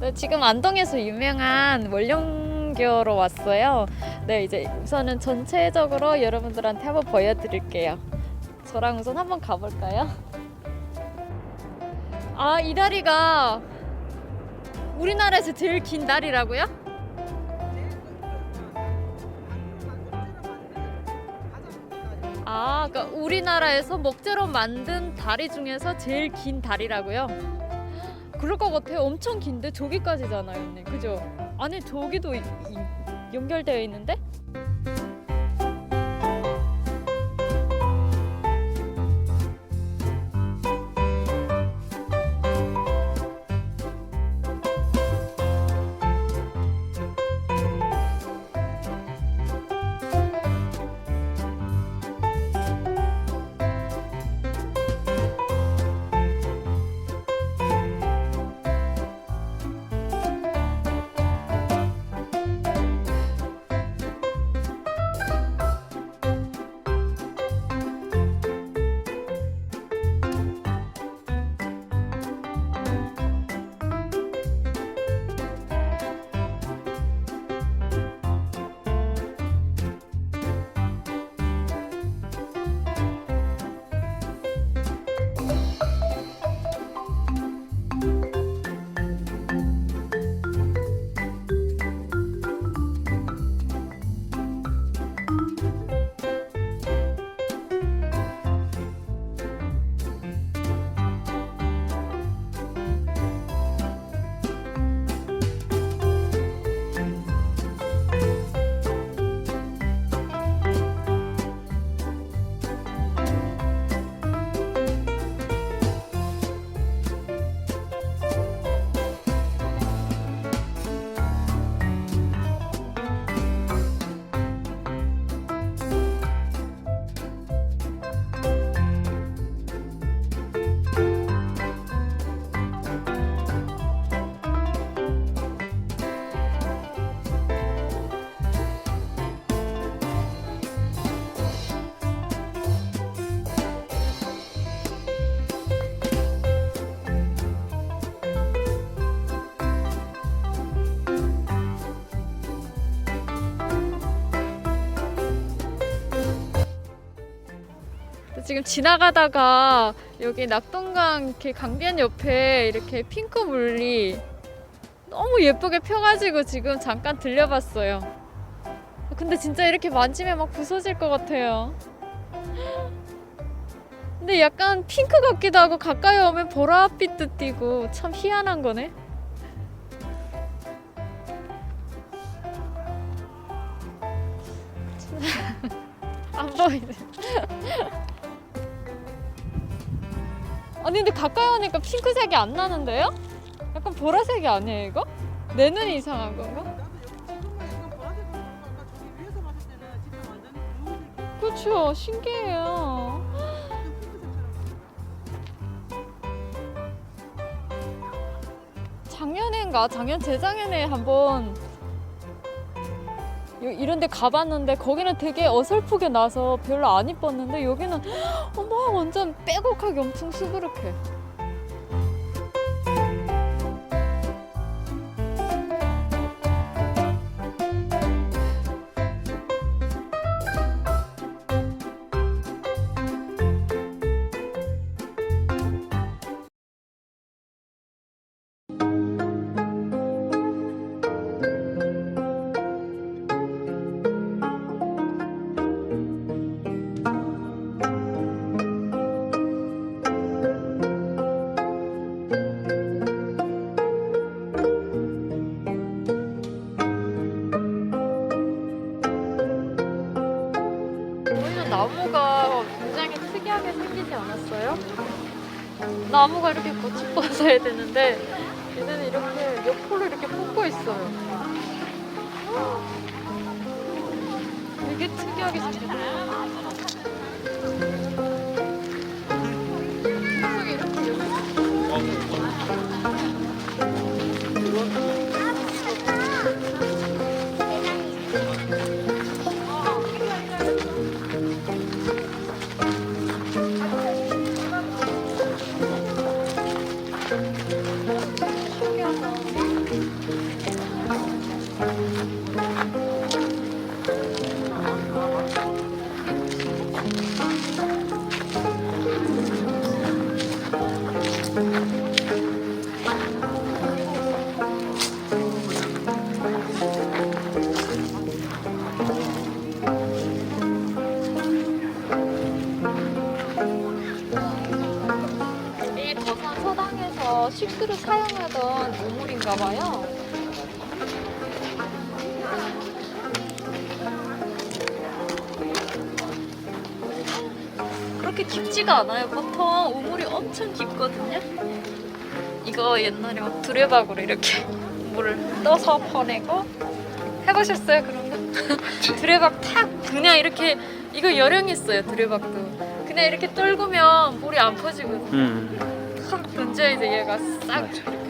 네, 지금 안동에서 유명한 월령교로 왔어요. 네, 이제 우선은 전체적으로 여러분들한테 한번 보여드릴게요. 저랑 우선 한번 가볼까요? 아, 이 다리가 우리나라에서 제일 긴 다리라고요? 아, 그러니까 우리나라에서 목재로 만든 다리 중에서 제일 긴 다리라고요? 그럴 것 같아요. 엄청 긴데 저기까지잖아요, 언니. 그죠? 아니 저기도 이- 이- 연결되어 있는데? 지금 지나가다가 여기 낙동강 이렇게 강변 옆에 이렇게 핑크 물리 너무 예쁘게 펴가지고 지금 잠깐 들려봤어요. 근데 진짜 이렇게 만지면 막 부서질 것 같아요. 근데 약간 핑크 같기도 하고 가까이 오면 보랏빛도 띄고 참 희한한 거네. 안 보이네. 아니 근데 가까이 오니까 핑크색이 안 나는데요? 약간 보라색이 아니에요 이거? 내 눈이 이상한 건가? 그렇죠 신기해요 작년인가 작년 재작년에 한번 요- 이런 데 가봤는데 거기는 되게 어설프게 나서 별로 안 이뻤는데 여기는 어머 완전 빼곡하게 엄청 수그룩해 나무가 굉장히 특이하게 생기지 않았어요? 나무가 이렇게 꽃이 뻗어야 되는데 얘는 이렇게 옆으로 이렇게 뻗고 있어요. 되게 특이하게 생겼어요. 봐요. 그렇게 깊지가 않아요. 보통 우물이 엄청 깊거든요. 이거 옛날에 막 두레박으로 이렇게 물을 떠서 퍼내고 해보셨어요 그런 거? 두레박 탁 그냥 이렇게 이거 요령있어요 두레박도 그냥 이렇게 떨구면 물이 안 퍼지거든요 음. 확 던져야 돼 얘가 싹. 이렇게